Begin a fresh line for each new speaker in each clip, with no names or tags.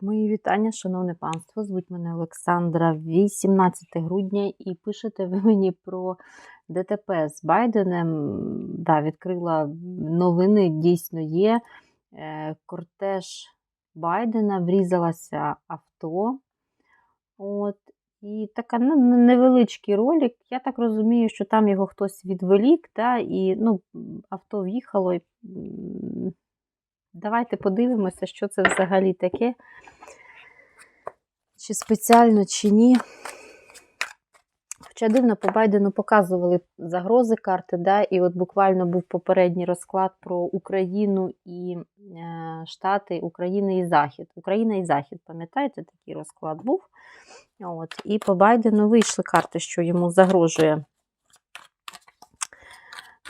Мої вітання, шановне панство. Звуть мене Олександра, 18 грудня, і пишете ви мені про ДТП з Байденом. Да, відкрила новини, дійсно є. Е, Кортеж Байдена врізалася авто. От. І така невеличкий ролик. Я так розумію, що там його хтось відволік, да, і ну, авто в'їхало. Давайте подивимося, що це взагалі таке. Чи спеціально, чи ні. Хоча дивно, по Байдену показували загрози карти, да, і от буквально був попередній розклад про Україну і е, Штати, Україна і Захід. Україна і Захід, пам'ятаєте, такий розклад був. От, І по Байдену вийшли карти, що йому загрожує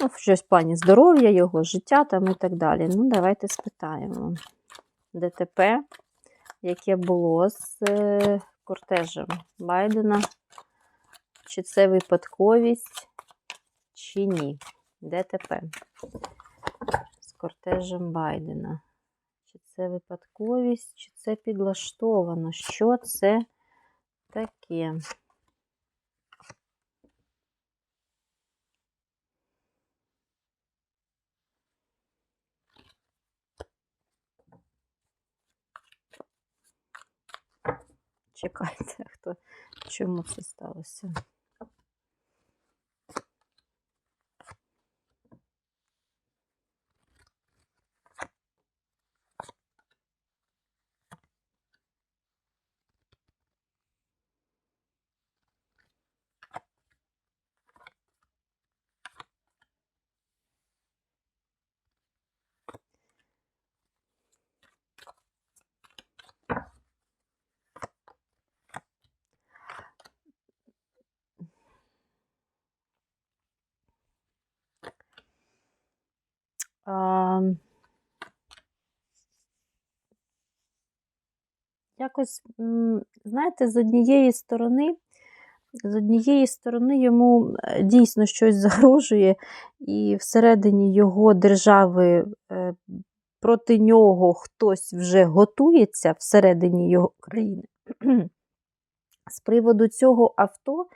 ну, щось в плані здоров'я, його життя там і так далі. Ну, давайте спитаємо. ДТП, яке було з е, кортежем Байдена. Чи це випадковість, чи ні? ДТП з кортежем Байдена. Чи це випадковість, чи це підлаштовано? Що це таке? Чекайте, хто чому це сталося? Якось, знаєте, з однієї сторони, з однієї сторони йому е, дійсно щось загрожує, і всередині його держави е, проти нього хтось вже готується всередині його країни. З приводу цього авто,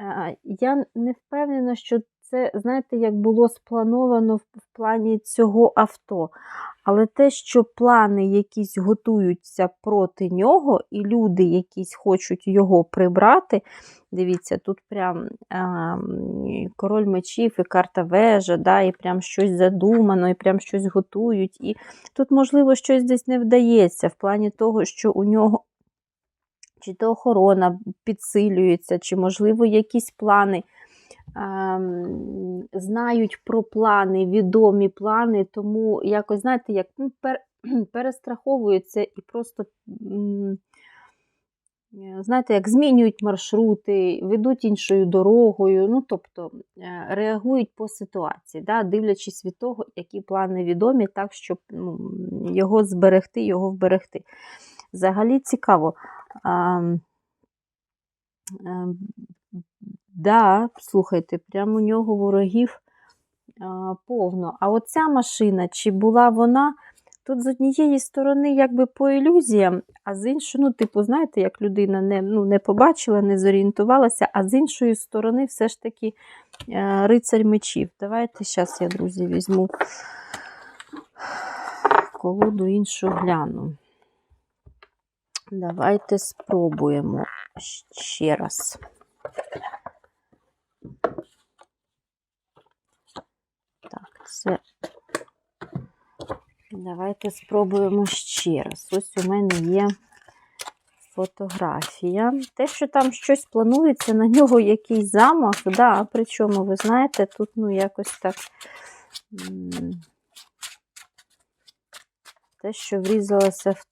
е, я не впевнена, що це, знаєте, як було сплановано в плані цього авто. Але те, що плани якісь готуються проти нього, і люди якісь хочуть його прибрати. Дивіться, тут прям а, король мечів і карта вежа, да, і прям щось задумано, і прям щось готують. І тут, можливо, щось десь не вдається в плані того, що у нього. Чи то охорона підсилюється, чи, можливо, якісь плани знають про плани, відомі плани, тому якось, знаєте, як ну, пер, перестраховуються і просто, знаєте, як змінюють маршрути, ведуть іншою дорогою, ну, тобто е, реагують по ситуації, да, дивлячись від того, які плани відомі, так, щоб ну, його зберегти, його вберегти. Взагалі цікаво. Да, слухайте, прямо у нього ворогів а, повно. А оця машина, чи була вона? Тут з однієї сторони, якби по ілюзіям, а з іншої, ну, типу, знаєте, як людина не ну, не побачила, не зорієнтувалася, а з іншої сторони, все ж таки е, рицарь мечів. Давайте зараз я, друзі, візьму колоду іншу гляну. Давайте спробуємо ще раз. Це давайте спробуємо ще раз. Ось у мене є фотографія. Те, що там щось планується, на нього якийсь замах, да, причому, ви знаєте, тут ну, якось так. Те, що врізалося в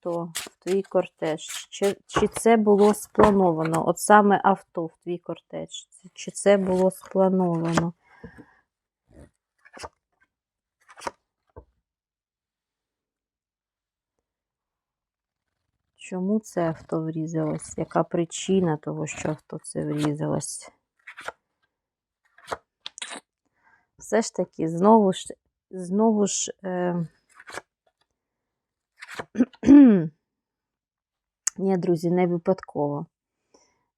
твій кортеж. Чи чи це було сплановано? От саме авто в твій кортеж. Чи це було сплановано? Чому це авто врізалось? Яка причина того, що авто це врізалось? Все ж таки, знову ж, знову ж, е, Ні, друзі, не випадково.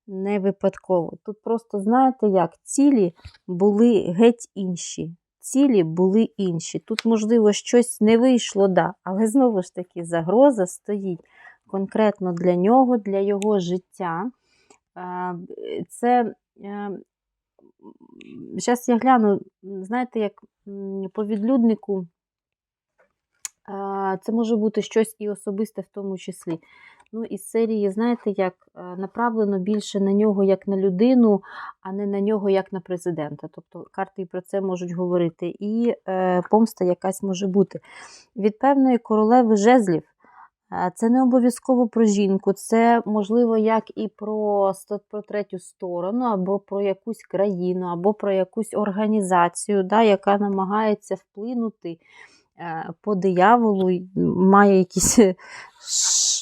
Не випадково. Тут просто, знаєте як, цілі були геть інші. Цілі були інші. Тут, можливо, щось не вийшло, да, але знову ж таки загроза стоїть конкретно для нього, для його життя. Е, Це, зараз я гляну, знаєте, як по відлюднику, е, це може бути щось і особисте в тому числі. Ну, із серії, знаєте, як е, направлено більше на нього як на людину, а не на нього як на президента. Тобто карти і про це можуть говорити. І е, помста якась може бути. Від певної королеви жезлів. е, Це не обов'язково про жінку, це можливо як і про, про третю сторону, або про якусь країну, або про якусь організацію, да, яка намагається вплинути по дияволу, має якісь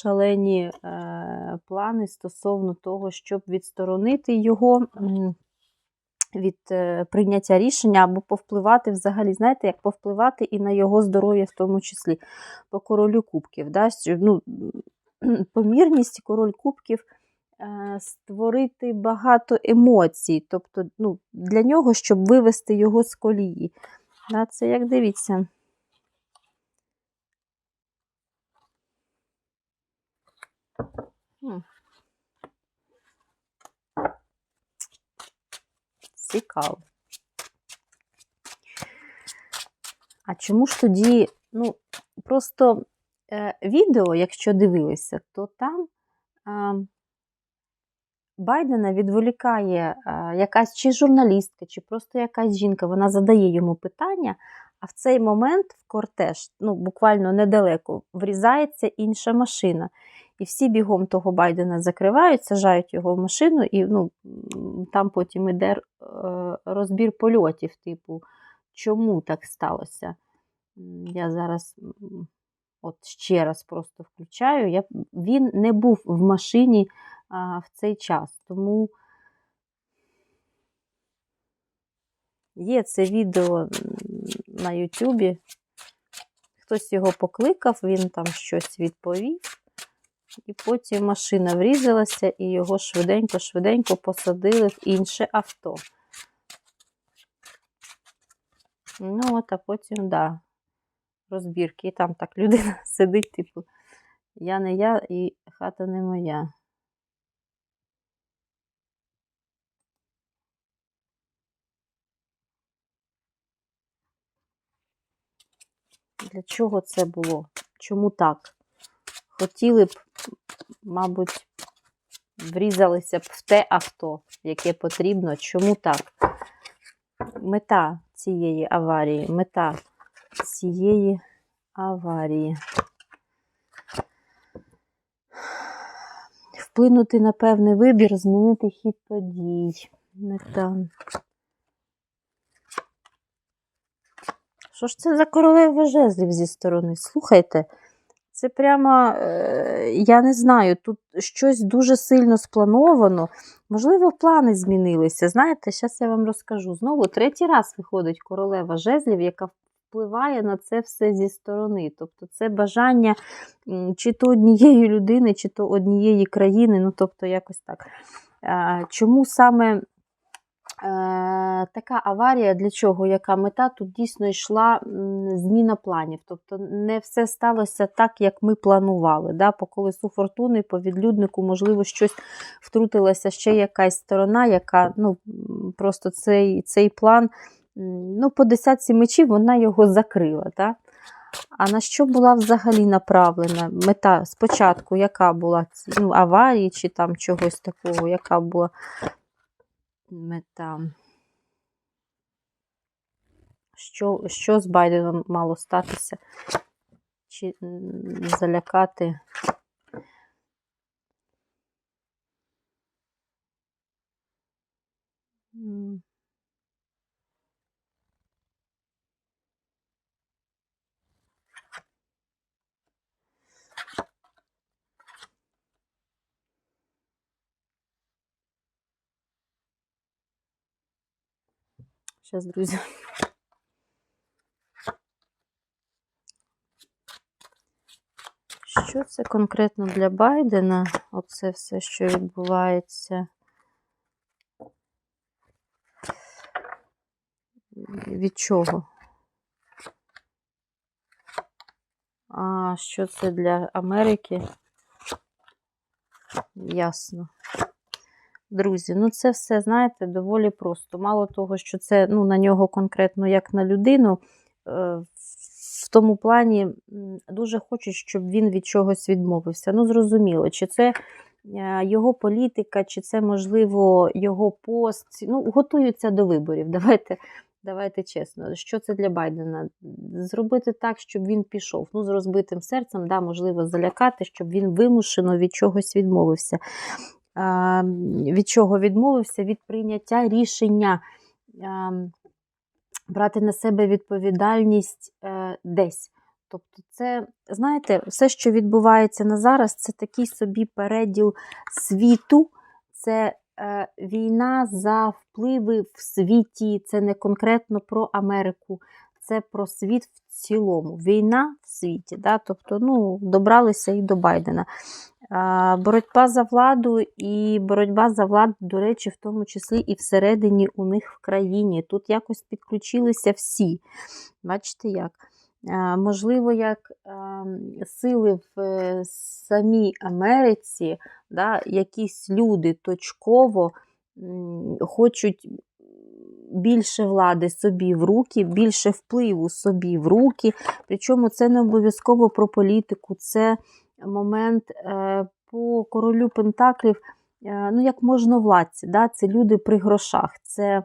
шалені е, плани стосовно того, щоб відсторонити його від е, прийняття рішення або повпливати взагалі, знаєте, як повпливати і на його здоров'я в тому числі по королю кубків. Да? Ну, помірність король кубків е, створити багато емоцій, тобто ну, для нього, щоб вивести його з колії. Це як дивіться. Цікаво. А чому ж тоді, ну, просто е, відео, якщо дивилися, то там е, Байдена відволікає е, якась чи журналістка, чи просто якась жінка, вона задає йому питання, а в цей момент в кортеж, ну, буквально недалеко, врізається інша машина. І всі бігом того Байдена закривають, сажають його в машину, і ну, там потім іде е, розбір польотів, типу, чому так сталося. Я зараз от ще раз просто включаю. Я, він не був в машині а, в цей час, тому є це відео на Ютубі. Хтось його покликав, він там щось відповів. І потім машина врізалася, і його швиденько-швиденько посадили в інше авто. Ну, от, а потім, да, розбірки. І там так людина сидить, типу, я не я і хата не моя. Для чого це було? Чому так? Хотіли б, мабуть, врізалися б в те авто, яке потрібно. Чому так? Мета цієї аварії, мета цієї аварії. Вплинути на певний вибір, змінити хід подій. Мета. Що ж це за королева жезлів зі сторони? Слухайте, це прямо, е, я не знаю, тут щось дуже сильно сплановано. Можливо, плани змінилися. Знаєте, зараз я вам розкажу. Знову третій раз виходить королева жезлів, яка впливає на це все зі сторони. Тобто це бажання чи то однієї людини, чи то однієї країни, ну тобто якось так. Чому саме така аварія для чого? Яка мета? Тут дійсно йшла зміна планів. Тобто не все сталося так, як ми планували. Да? По колесу фортуни, по відлюднику, можливо, щось втрутилася ще якась сторона, яка ну, просто цей, цей план ну, по десятці мечів вона його закрила. Да? А на що була взагалі направлена мета спочатку, яка була ну, аварії чи там чогось такого, яка була мета. Що, що з Байденом мало статися? Чи залякати? Зараз, друзі. Що це конкретно для Байдена? Оце все, що відбувається. Від чого? А що це для Америки? Ясно. Друзі, ну це все, знаєте, доволі просто. Мало того, що це ну, на нього конкретно як на людину, е, в тому плані дуже хочуть, щоб він від чогось відмовився. Ну, зрозуміло, чи це е, його політика, чи це, можливо, його пост. Ну, готуються до виборів. Давайте, давайте чесно. Що це для Байдена? Зробити так, щоб він пішов. Ну, з розбитим серцем, да, можливо, залякати, щоб він вимушено від чогось відмовився. Від чого відмовився? Від прийняття рішення. Брати на себе відповідальність е, десь. Тобто, це, знаєте, все, що відбувається на зараз, це такий собі переділ світу, це е, війна за впливи в світі, це не конкретно про Америку, це про світ в цілому. Війна в світі. Да? Тобто, ну, добралися і до Байдена. Боротьба за владу і боротьба за владу, до речі, в тому числі і всередині у них в країні. Тут якось підключилися всі. Бачите як? Можливо, як сили в е, самій Америці, да, якісь люди точково хочуть більше влади собі в руки, більше впливу собі в руки. Причому це не обов'язково про політику, це момент е, по королю Пентаклів, е, ну, як можновладці, да? це люди при грошах, це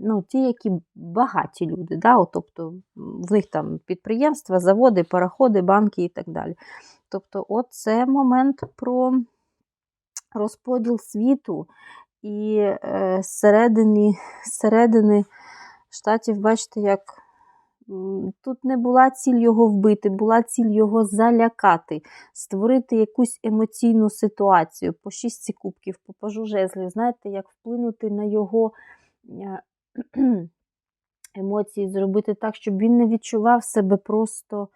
ну, ті, які багаті люди, да? От, тобто в них там підприємства, заводи, пароходи, банки і так далі. Тобто, от це момент про розподіл світу і е, середини, середини штатів, бачите, як Тут не була ціль його вбити, була ціль його залякати, створити якусь емоційну ситуацію. По шістці кубків, по пажу жезлів, знаєте, як вплинути на його е, емоції, зробити так, щоб він не відчував себе просто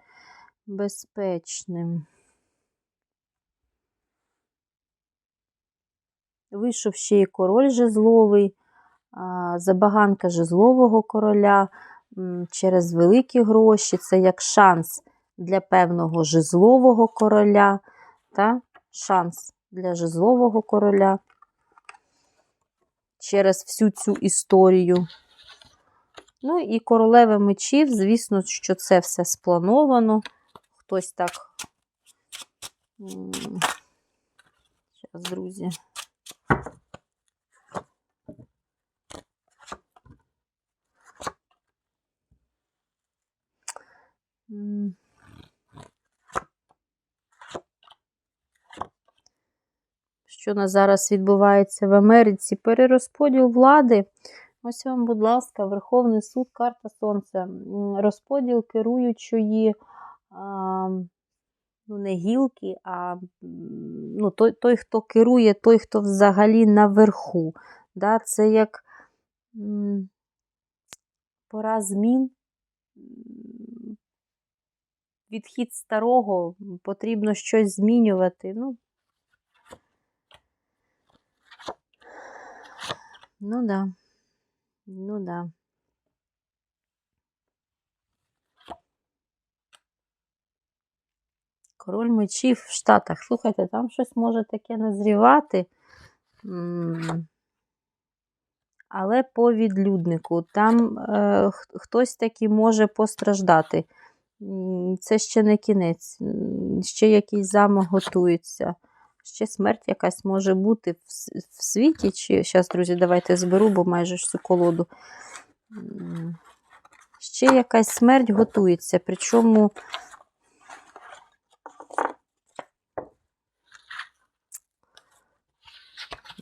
безпечним. Вийшов ще й король жезловий, забаганка жезлового короля через великі гроші, це як шанс для певного жезлового короля, та шанс для жезлового короля через всю цю історію. Ну і королева мечів, звісно, що це все сплановано. Хтось так. Зараз, друзі. Що на зараз відбувається в Америці? Перерозподіл влади. Ось вам, будь ласка, Верховний суд, карта Сонця. Розподіл керуючої, ну, не гілки, а ну, той, той, хто керує, той, хто взагалі наверху. Да? Це як пора змін відхід старого, потрібно щось змінювати. Ну, ну да. Ну да. Король мечів в Штатах. Слухайте, там щось може таке назрівати. Але по відлюднику. Там е, хтось таки може постраждати. Це ще не кінець, ще якийсь замок готується. Ще смерть якась може бути в світі. Чи зараз, друзі, давайте зберу, бо майже всю колоду. Ще якась смерть готується. Причому.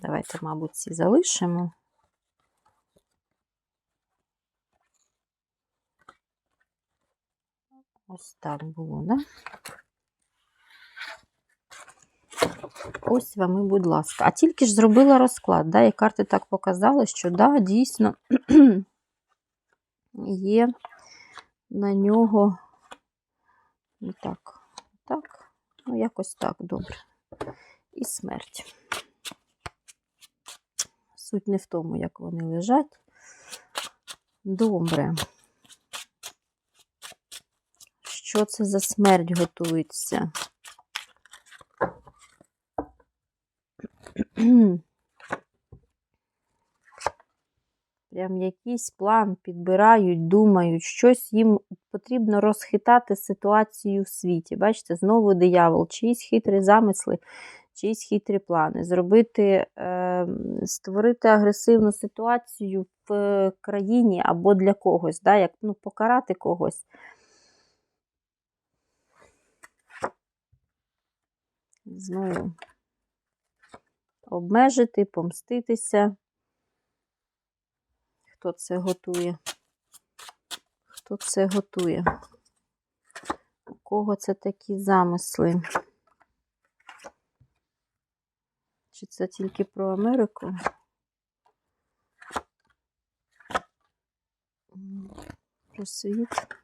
Давайте, мабуть, ці залишимо. Ось так було, да? Ось вам і, будь ласка. А тільки ж зробила розклад, да, і карти так показали, що да, дійсно є на нього. І так, так, якось так, добре. І смерть. Суть не в тому, як вони лежать. Добре. Що це за смерть готується? Прям якийсь план підбирають, думають, щось їм потрібно розхитати ситуацію в світі. Бачите, знову диявол, чиїсь хитрі замисли, чиїсь хитрі плани. Зробити, е, створити агресивну ситуацію в країні або для когось, да, як ну, покарати когось. Знову обмежити, помститися. Хто це готує? Хто це готує? У кого це такі замисли? Чи це тільки про Америку? Про світ?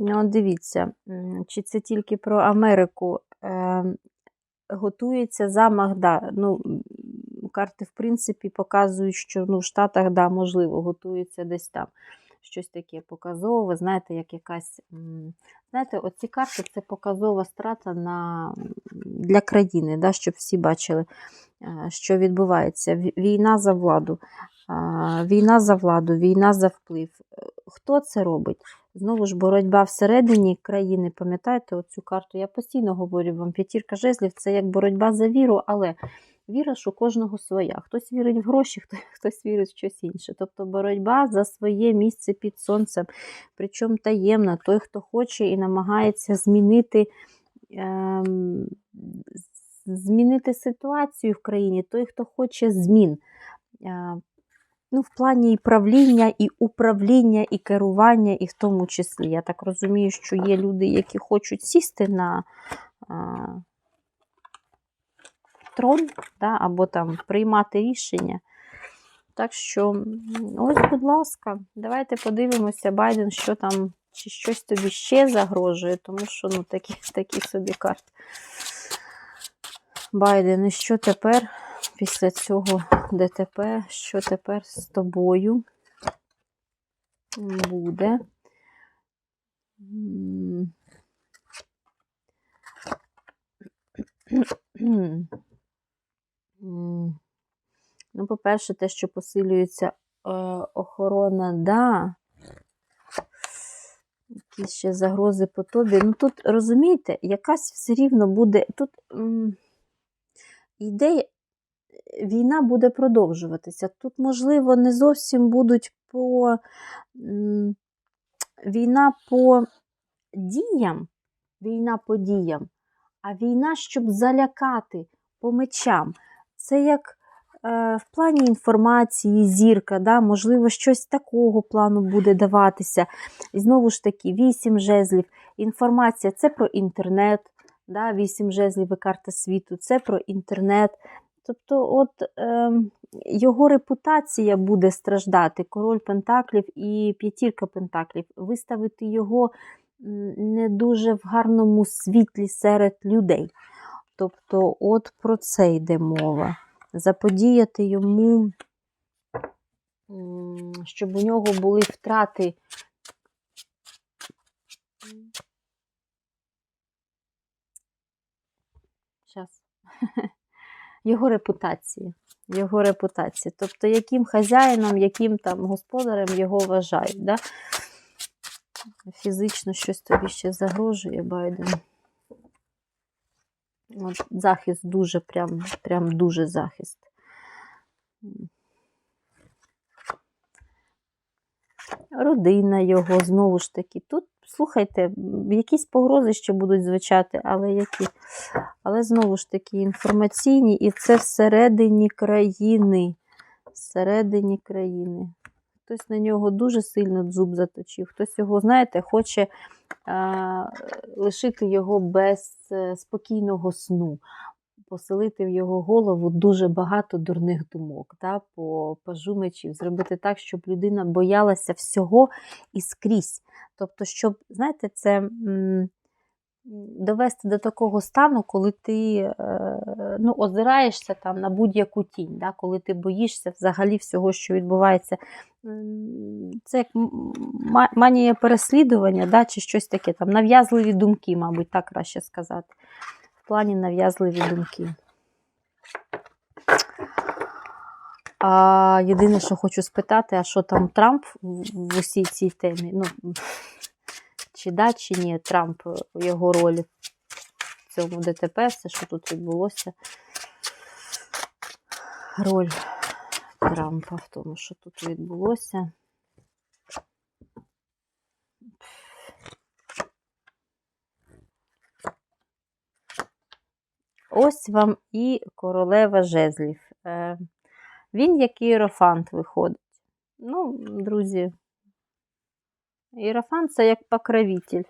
От дивіться, чи це тільки про Америку. Е, готується замах, да. Ну, карти, в принципі, показують, що ну, в Штатах, да, можливо, готується десь там. Щось таке показове, знаєте, як якась. Знаєте, оці карти це показова страта на, для країни, да, щоб всі бачили, е, що відбувається. Війна за владу. Війна за владу, війна за вплив. Е, Хто це робить? Знову ж боротьба всередині країни. Пам'ятаєте оцю карту? Я постійно говорю вам, п'ятірка жезлів це як боротьба за віру, але віра у кожного своя. Хтось вірить в гроші, хтось вірить в щось інше. Тобто боротьба за своє місце під сонцем, причому таємно, той, хто хоче і намагається змінити. Ем, змінити ситуацію в країні, той, хто хоче змін. Ну, в плані і правління, і управління, і керування, і в тому числі. Я так розумію, що є люди, які хочуть сісти на а, трон, да, або там приймати рішення. Так що, ось, будь ласка, давайте подивимося, Байден, що там, чи щось тобі ще загрожує, тому що ну, такі, такі собі карти. Байден, і що тепер після цього ДТП, що тепер з тобою буде? Ну, по-перше, те, що посилюється е, охорона, да. Якісь ще загрози по тобі. Ну тут, розумієте, якась все рівно буде. Тут м, йде, війна буде продовжуватися. Тут, можливо, не зовсім будуть по війна по діям, війна по діям, а війна, щоб залякати по мечам. Це як е, в плані інформації, зірка, да, можливо, щось такого плану буде даватися. І знову ж таки, вісім жезлів. Інформація це про інтернет, да, жезлів і карта світу, це про інтернет. Тобто, от е, його репутація буде страждати, король Пентаклів і п'ятірка Пентаклів. Виставити його не дуже в гарному світлі серед людей. Тобто, от про це йде мова. Заподіяти йому, щоб у нього були втрати. Щас. Його репутації. Його репутації. Тобто, яким хазяїном, яким там господарем його вважають. Да? Фізично щось тобі ще загрожує, Байден. От захист дуже, прям, прям дуже захист. Родина його, знову ж таки. Тут, слухайте, якісь погрози ще будуть звучати, але які? Але знову ж таки інформаційні, і це всередині країни. Всередині країни. Хтось на нього дуже сильно зуб заточив, хтось його, знаєте, хоче а, лишити його без е, спокійного сну. Поселити в його голову дуже багато дурних думок, да, по пажумичів, зробити так, щоб людина боялася всього і скрізь. Тобто, щоб, знаєте, це м, довести до такого стану, коли ти е, ну, озираєшся там на будь-яку тінь, да, коли ти боїшся взагалі всього, що відбувається. Це як манія переслідування, да, чи щось таке, там, нав'язливі думки, мабуть, так краще сказати. В плані нав'язливі думки. А єдине, що хочу спитати, а що там Трамп в, усій цій темі? Ну, чи да, чи ні, Трамп його ролі в цьому ДТП, все, що тут відбулося. Роль Трампа в тому, що тут відбулося. Ось вам і королева жезлів. Е, Він як іерофант виходить. Ну, друзі, іерофант це як покровитель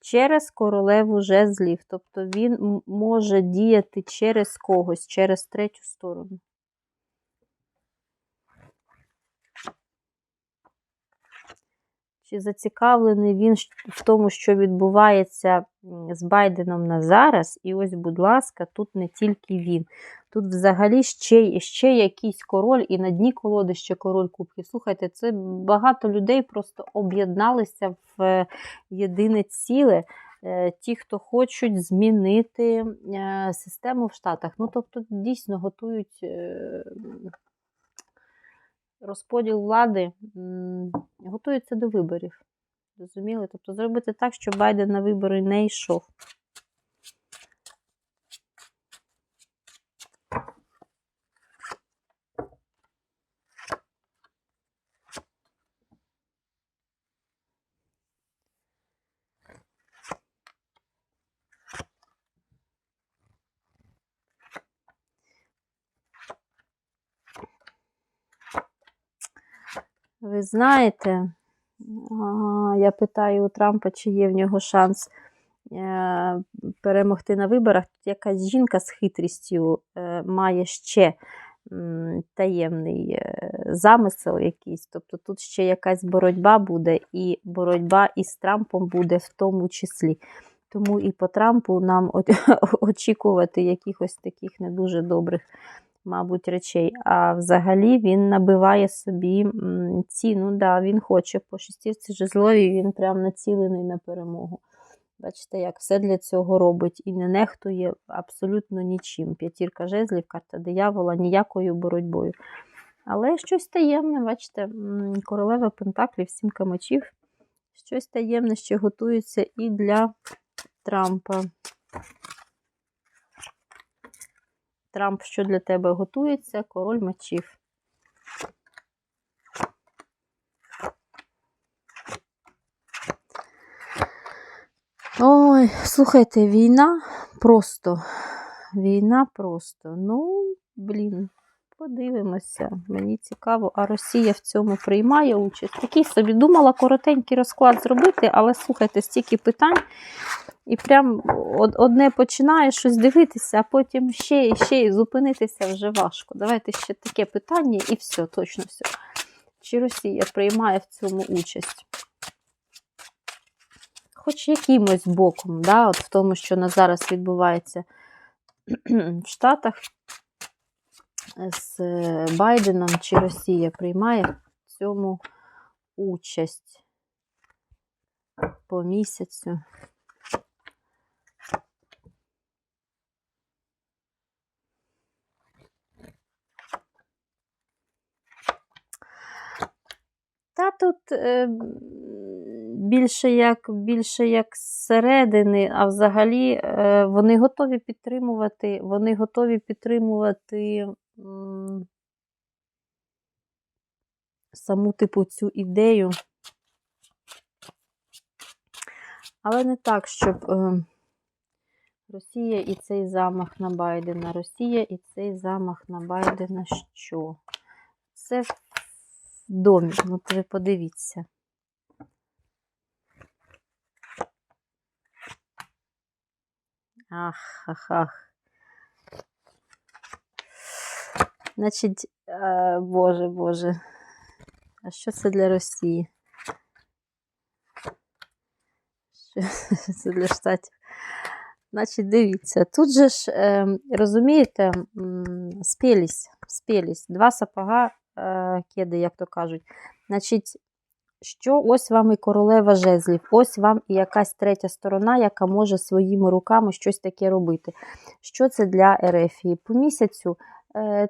через королеву жезлів. Тобто він може діяти через когось, через третю сторону. Чи зацікавлений він в тому, що відбувається з Байденом на зараз? І ось, будь ласка, тут не тільки він. Тут взагалі ще, ще якийсь король, і на дні колоди ще король кубків. Слухайте, це багато людей просто об'єдналися в е, єдине ціле. Е, Ті, хто хочуть змінити е, систему в Штатах. Ну, тобто, дійсно готують розподіл влади, готується до виборів. Розуміли? Тобто зробити так, щоб Байден на вибори не йшов. Ви знаєте, я питаю у Трампа, чи є в нього шанс е, перемогти на виборах. Тут якась жінка з хитрістю е, має ще таємний е, замисел якийсь. Тобто тут ще якась боротьба буде, і боротьба із Трампом буде в тому числі. Тому і по Трампу нам очікувати якихось таких не дуже добрих мабуть, речей. А взагалі він набиває собі ціну. Да, він хоче по шестірці жезловій, він прям націлений на перемогу. Бачите, як все для цього робить і не нехтує абсолютно нічим. П'ятірка жезлів, карта диявола, ніякою боротьбою. Але щось таємне, бачите, королева Пентаклів, сімка мечів. Щось таємне ще готується і для Трампа. Трамп, що для тебе готується? Король мечів. Ой, слухайте, війна просто. Війна просто. Ну, блін, подивимося. Мені цікаво, а Росія в цьому приймає участь. Такий собі думала коротенький розклад зробити, але слухайте, стільки питань. І прям одне починає щось дивитися, а потім ще і ще і зупинитися вже важко. Давайте ще таке питання і все, точно все. Чи Росія приймає в цьому участь? Хоч якимось боком, да, от в тому, що на зараз відбувається в Штатах з Байденом, чи Росія приймає в цьому участь по місяцю. Та тут е, більше як більше як зсередини, а взагалі е, вони готові підтримувати, вони готові підтримувати саму типу цю ідею. Але не так, щоб е, Росія і цей замах на Байдена. Росія і цей замах на Байдена що? Це в домі. От ви подивіться. Ах, ах, ах. Значить, е, Боже, Боже. А що це для Росії? Що це для штатів? Значить, дивіться, тут же ж, е, розумієте, спілість, спілість, два сапога, е, кеди, як то кажуть. Значить, що ось вам і королева жезлів, ось вам і якась третя сторона, яка може своїми руками щось таке робити. Що це для Ерефії? По місяцю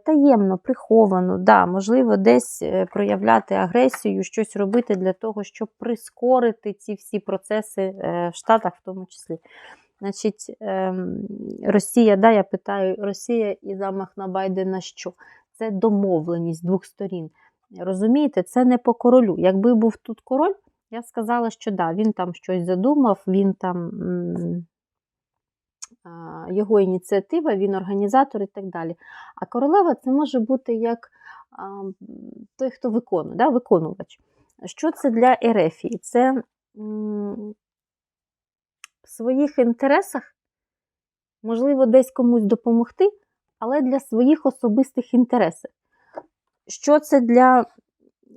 таємно, приховано, да, можливо, десь е, проявляти агресію, щось робити для того, щоб прискорити ці всі процеси е, в Штатах, в тому числі. Значить, ем, Росія, да, я питаю, Росія і замах на Байдена що? Це домовленість двох сторін. Розумієте, це не по королю. Якби був тут король, я б сказала, що да, він там щось задумав, він там його ініціатива, він організатор і так далі. А королева це може бути як той, хто виконує, да, виконувач. Що це для Ерефії? Це в своїх інтересах, можливо, десь комусь допомогти, але для своїх особистих інтересів. Що це для,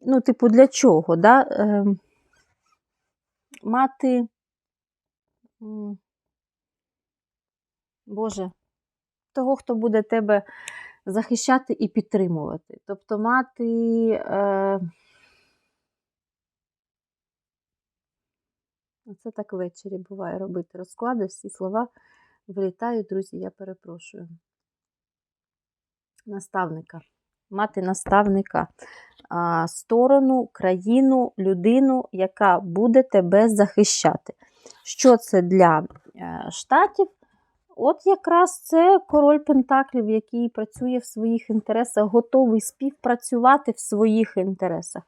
ну, типу, для чого? Да? Е, мати, Боже, того, хто буде тебе захищати і підтримувати. Тобто мати. Е, Оце так ввечері буває робити розклади, всі слова вилітають, друзі, я перепрошую. Наставника. Мати наставника, а, сторону, країну, людину, яка буде тебе захищати. Що це для е, штатів? От якраз це король Пентаклів, який працює в своїх інтересах, готовий співпрацювати в своїх інтересах.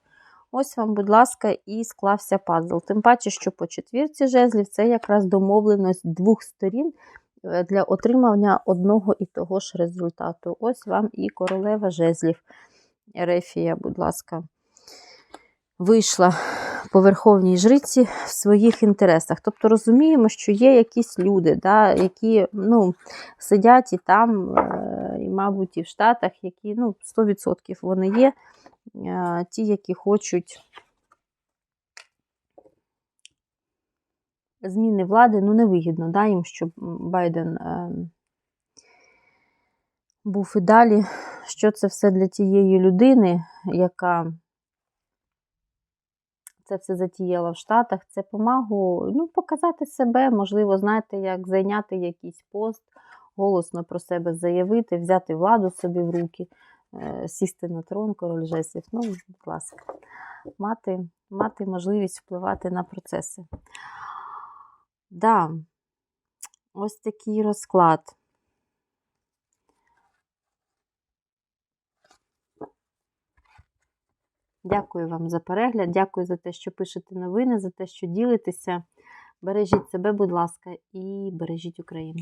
Ось вам, будь ласка, і склався пазл. Тим паче, що по четвірці жезлів це якраз домовленість двох сторін е, для отримання одного і того ж результату. Ось вам і королева жезлів. Ерефія, будь ласка, вийшла по верховній жриці в своїх інтересах. Тобто розуміємо, що є якісь люди, да, які ну, сидять і там, е, і, мабуть, і в Штатах, які ну, 100% вони є, е, ті, які хочуть зміни влади, ну, невигідно да, їм, щоб Байден е, був і далі. Що це все для тієї людини, яка це все затіяла в Штатах, це помагу ну, показати себе, можливо, знаєте, як зайняти якийсь пост, голосно про себе заявити, взяти владу собі в руки, е, сісти на трон, король жезлів. Ну, будь мати, мати можливість впливати на процеси. Да, ось такий розклад. Дякую вам за перегляд, дякую за те, що пишете новини, за те, що ділитеся. Бережіть себе, будь ласка, і бережіть Україну.